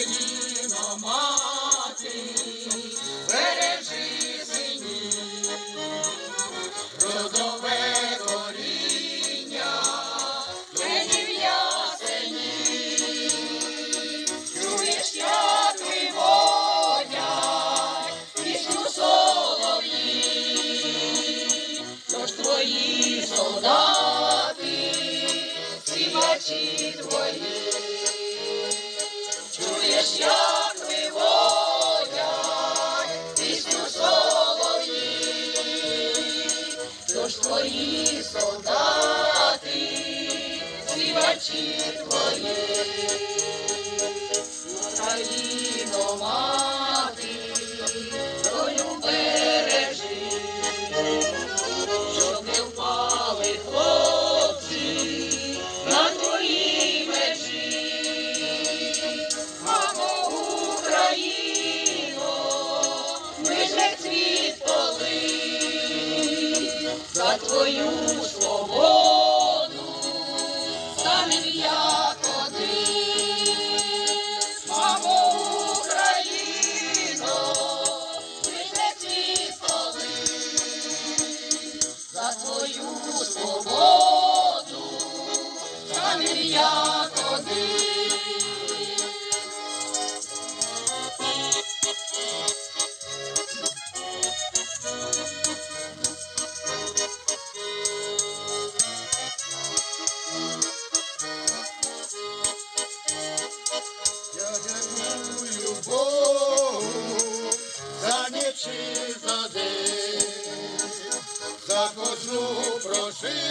Україно, мати, бережи синів, родове коріння, мені в ясені, чуєш, як виводять пісню солов'ї, тож твої солдати, співачі твої. Твої солдати, співачі твої, твою свободу, станем як один. Мамо Україно, прийде ж столи за твою свободу, станем як і за день, за кожну прожиту